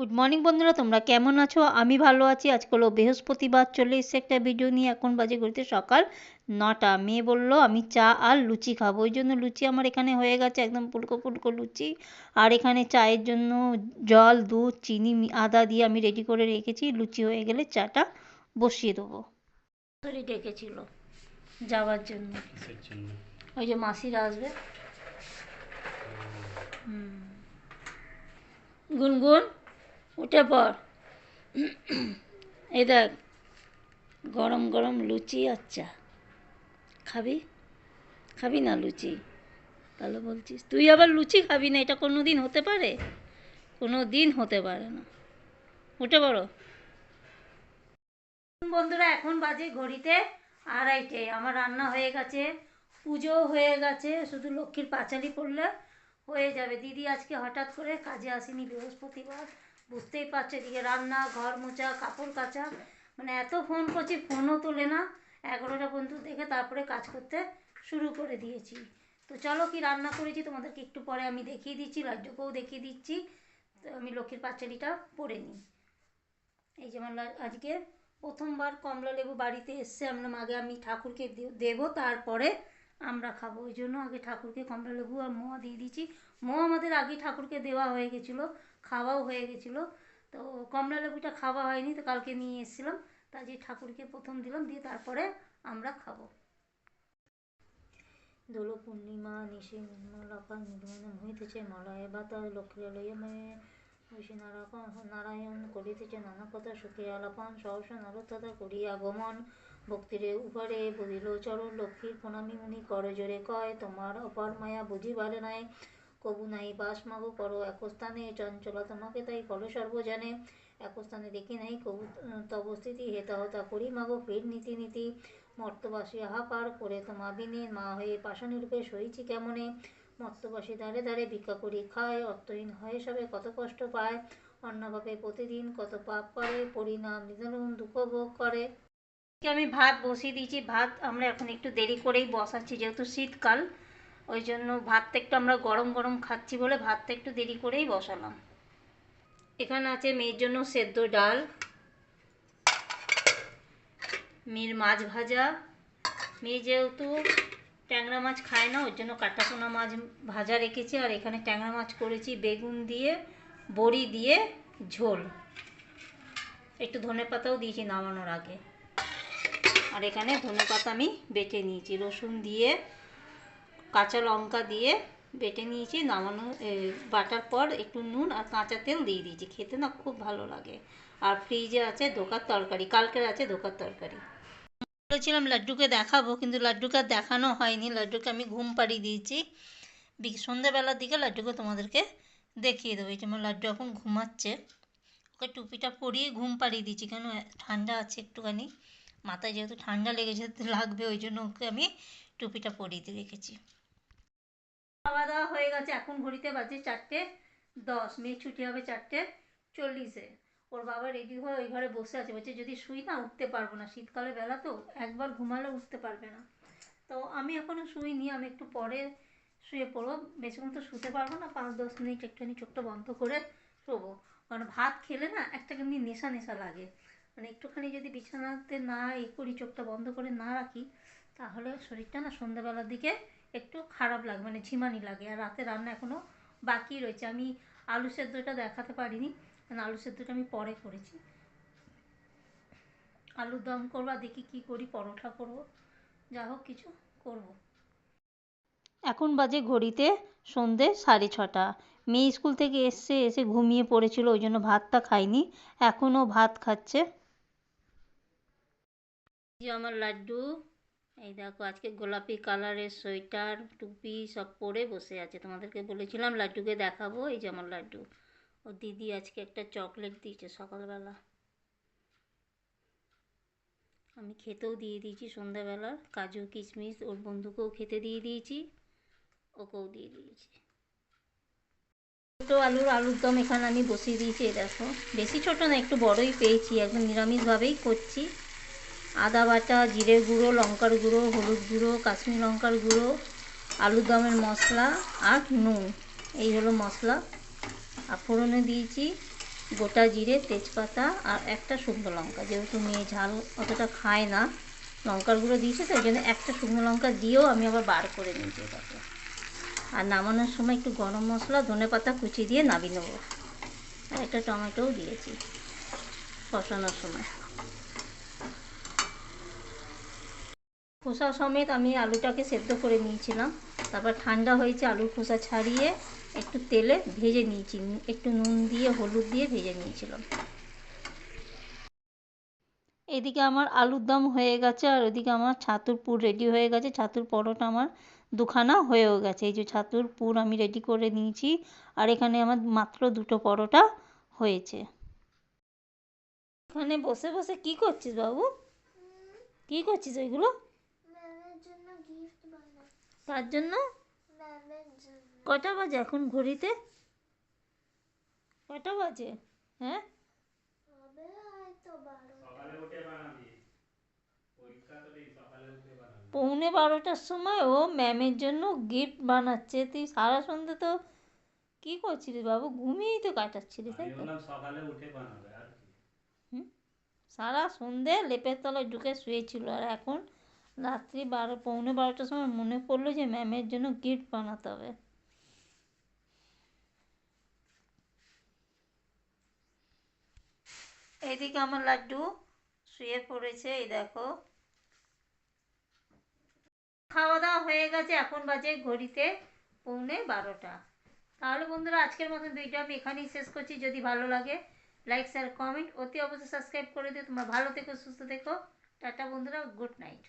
Good morning বন্ধুরা তোমরা কেমন আছো? আমি ভালো আছি। আজকে হলো বৃহস্পতিবার চলে এসেছে একটা ভিডিও নিয়ে এখন বাজে ঘড়িতে সকাল নটা। মেয়ে বলল আমি চা আর লুচি খাব। ওই জন্য লুচি আমার এখানে হয়ে গেছে একদম ফুলকো ফুলকো লুচি। আর এখানে চায়ের জন্য জল দুধ চিনি আদা দিয়ে আমি রেডি করে রেখেছি। লুচি হয়ে গেলে চাটা বসিয়ে দেবো। ডেকেছিল যাওয়ার জন্য? ওই যে মাসিরা আসবে। হুম। গুনগুন? উঠে পড়। এই দেখ, গরম গরম লুচি আর চা। খাবি? খাবি না লুচি? তাহলে বলছিস, তুই আবার লুচি খাবি না, এটা কোনো দিন হতে পারে? কোনো দিন হতে পারে না। উঠে পড়ো। বন্ধুরা, এখন বাজে ঘড়িতে আড়াইটে। আমার রান্না হয়ে গেছে পুজো হয়ে গেছে, শুধু লক্ষ্মীর পাঁচালি পড়লে হয়ে যাবে। দিদি আজকে হঠাৎ করে কাজে আসেনি বৃহস্পতিবার। বুঝতেই পারছ এদিকে রান্না, ঘর মোছা, কাপড় কাচা মানে এত ফোন করছি, ফোনও তোলে না। এগারোটা পর্যন্ত দেখে তারপরে কাজ করতে শুরু করে দিয়েছি। তো চলো কি রান্না করেছি, তোমাদেরকে একটু পরে আমি দেখিয়ে দিচ্ছি, লাড্ডুকেও দেখিয়ে দিচ্ছি। তো আমি লক্ষ্মীর পাঁচালিটা পরে নিই। এই যেমন আজকে প্রথমবার কমলা লেবু বাড়িতে এসছে, আমরা আগে আমি ঠাকুরকে দেবো, তারপরে আমরা খাব। ওই জন্য আগে ঠাকুরকে কমলা লেবু আর মোয়া দিয়ে দিচ্ছি মোয়া আমাদের আগে ঠাকুরকে দেওয়া হয়ে গেছিল। খাওয়াও হয়ে গেছিল। তো কমলা লেবুটা খাওয়া হয়নি, তো কালকে নিয়ে এসেছিলাম। তাই যে ঠাকুরকে প্রথম দিলাম, দিয়ে তারপরে আমরা খাব। দোল পূর্ণিমা নিশি নির্মলাপান নির্মলম হইতেছে মলয় বাতাস লক্ষ্মী লইয়া মেয়ে ঐশী নারায়ণ নারায়ণ করিতেছে নানা কথা সুখে আলাপন, সহস নরতথা করিয়া গমন ভক্তিরে উপরে বলিল, চরণ লক্ষ্মীর প্রণামী মুনি, কর জোরে কয়, তোমার অপার মায়া বুঝিবারে নাই। কবু নাই, বাস মাগো করো এক স্থানে চঞ্চলা তোমাকে তাই করো সর্বজানে। এক স্থানে দেখি নাই কবু তব স্থিতি হেতা হতা করি মাগো ফের নীতি নীতি। মর্তবাসী হাহাকার করে তোমা বিনে, মা হয়ে পাষাণী রূপে সইছি কেমনে? মর্তবাসী ধারে ধারে ভিক্ষা করি খায়, অর্থহীন হয়ে সবে কত কষ্ট পায়। অন্নভাবে প্রতিদিন কত পাপ করে, পরিণাম, নিদারুণ দুঃখ ভোগ করে। আমি ভাত বসিয়ে দিয়েছি, ভাত আমরা এখন একটু দেরি করেই বসাচ্ছি, যেহেতু শীতকাল। ওই জন্য ভাতটা একটু আমরা গরম গরম খাচ্ছি বলে ভাতটা একটু দেরি করেই বসালাম। এখানে আছে মেয়ের জন্য সেদ্ধ ডাল, মেয়ের মাছ ভাজা। মেয়ে যেহেতু ট্যাংরা মাছ খায় না, ওর জন্য কাটাপোনা মাছ ভাজা রেখেছি। আর এখানে ট্যাংরা মাছ করেছি বেগুন দিয়ে, বড়ি দিয়ে, ঝোল। একটু ধনে পাতাও দিয়েছি নামানোর আগে। আর এখানে ধনে পাতা আমি বেটে নিয়েছি, রসুন দিয়ে কাঁচা লঙ্কা দিয়ে বেটে নিয়েছি, নামানো বাটার পর একটু নুন আর কাঁচা তেল দিয়ে দিয়েছি। খেতে না খুব ভালো লাগে। আর ফ্রিজে আছে ধোকার তরকারি, কালকের আছে ধোকার তরকারি। বলেছিলাম লাড্ডুকে দেখাবো, কিন্তু লাড্ডুকে আর দেখানো হয়নি। লাড্ডুকে আমি ঘুম পাড়িয়ে দিয়েছি। সন্ধ্যাবেলার দিকে লাড্ডুকে তোমাদেরকে দেখিয়ে দেবো। এই যেমন লাড্ডু এখন ঘুমাচ্ছে। ওকে টুপিটা পরিয়ে ঘুম পাড়িয়ে দিয়েছি, কেন ঠান্ডা আছে একটুখানি। মাথায় যেহেতু ঠান্ডা লেগেছে লাগবে, ওই জন্য ওকে আমি টুপিটা পরিয়ে দিয়ে রেখেছি। খাওয়া দাওয়া হয়ে গেছে, এখন ঘড়িতে বাজে চারটে দশ মেয়ে ছুটি হবে চারটে চল্লিশে। ওর বাবা রেডি হয়ে ওই ঘরে বসে আছে, বলছে যদি শুই না, উঠতে পারব না। শীতকালে বেলা তো, একবার ঘুমালে উঠতে পারবে না। তো আমি এখনও শুইনি, আমি একটু পরে শুয়ে পড়ব। বেশিক্ষণ তো শুতে পারব না, পাঁচ দশ মিনিট একটুখানি চোখটা বন্ধ করে শোবো। কারণ ভাত খেলে না, একটা কেমনি নেশা নেশা লাগে। মানে একটুখানি যদি বিছানাতে না এ করি, চোখটা বন্ধ করে না রাখি তাহলে শরীরটা না সন্ধ্যাবেলার দিকে একটু খারাপ লাগে মানে ঝিমানি লাগে আর রাতে রান্না এখনও বাকি রয়েছে। আমি আলু সেদ্ধটা দেখাতে পারিনি কারণ আলু সেদ্ধটা আমি পরে করেছি। আলুর দম করব দেখি কী করি পরোটা করব যা হোক কিছু করব। এখন বাজে ঘড়িতে সন্ধে সাড়ে ছটা। মেয়ে স্কুল থেকে এসছে এসে ঘুমিয়ে পড়েছিল ওই জন্য ভাতটা খাইনি এখনও ভাত খাচ্ছে। আমার লাড্ডু। এই দেখো, আজকে গোলাপি কালারের সোয়েটার, টুপি সব পরে বসে আছে। তোমাদেরকে বলেছিলাম লাড্ডুকে দেখাবো, এই যেমন লাড্ডু। ও দিদি আজকে একটা চকলেট দিয়েছে সকালবেলা। আমি খেতেও দিয়ে দিয়েছি সন্ধ্যাবেলা। কাজু, কিশমিশ, ওর বন্ধুকেও খেতে দিয়ে দিয়েছি, ওকেও দিয়ে দিয়েছি। ছোটো আলুর আলুর দম এখানে আমি বসিয়ে দিয়েছি দেখো। বেশি ছোটো না, একটু বড়ই পেয়েছি, একদম নিরামিষভাবেই করছি। আদা বাটা, জিরে গুঁড়ো, লঙ্কার গুঁড়ো, হলুদ গুঁড়ো, কাশ্মীর লঙ্কার গুঁড়ো, আলুর দমের মশলা আর নুন। এই হলো মশলা। আর ফোড়নে দিয়েছি গোটা জিরে, তেজপাতা আর একটা শুকনো লঙ্কা। যেহেতু মেয়ে ঝাল অতটা খায় না, লঙ্কার গুঁড়ো দিয়েছে তো জন্য একটা শুকনো লঙ্কা দিয়েও আমি আবার বার করে নিয়েছি এটাকে। আর নামানোর সময় একটু গরম মশলা, ধনে পাতা কুচি দিয়ে নামিয়ে নেব। আর একটা টমেটোও দিয়েছি, কষানোর সময়। খোসা সমেত আমি আলুটাকে সেদ্ধ করে নিয়েছিলাম। তারপর ঠান্ডা হয়েছে আলুর খোসা ছাড়িয়ে একটু তেলে ভেজে নিয়েছি, একটু নুন দিয়ে, হলুদ দিয়ে ভেজে নিয়েছিলাম। এদিকে আমার আলুর দম হয়ে গেছে আর ওদিকে আমার ছাতুর পুর রেডি হয়ে গেছে। ছাতুর পরোটা আমার দুখানা হয়েও গেছে। এই যে ছাতুর পুর আমি রেডি করে নিয়েছি আর এখানে আমার মাত্র দুটো পরোটা হয়েছে। এখানে বসে বসে কি করছিস বাবু? কি করছিস ওইগুলো? তার জন্য? কটা বাজে এখন ঘড়িতে? কটা বাজে? হ্যাঁ? পৌনে বারোটার সময় ও ম্যামের জন্য গিফট বানাচ্ছে। তুই সারা সন্ধ্যে তো কি করছিলিস বাবু? ঘুমিয়েই তো কাটাচ্ছিলিস তাই তো? সকালে উঠে বানাবে আর কি। সারা সন্ধে লেপের তলায় ঢুকে শুয়েছিল আর এখন রাত্রি বারো, পৌনে বারোটার সময় মনে পড়ল যে ম্যামের জন্য গিফট বানাতে হবে। এইদিকে আমার লাড্ডু শুয়ে পড়েছে, এই দেখো। খাওয়া দাওয়া হয়ে গেছে এখন বাজে ঘড়িতে পৌনে বারোটা। তাহলে বন্ধুরা, আজকের মতন ভিডিও আমি এখানেই শেষ করছি। যদি ভালো লাগে লাইক শেয়ার কমেন্ট অতি অবশ্যই সাবস্ক্রাইব করে দিও। তোমরা ভালো থেকো, সুস্থ থেকো। টাটা বন্ধুরা গুড নাইট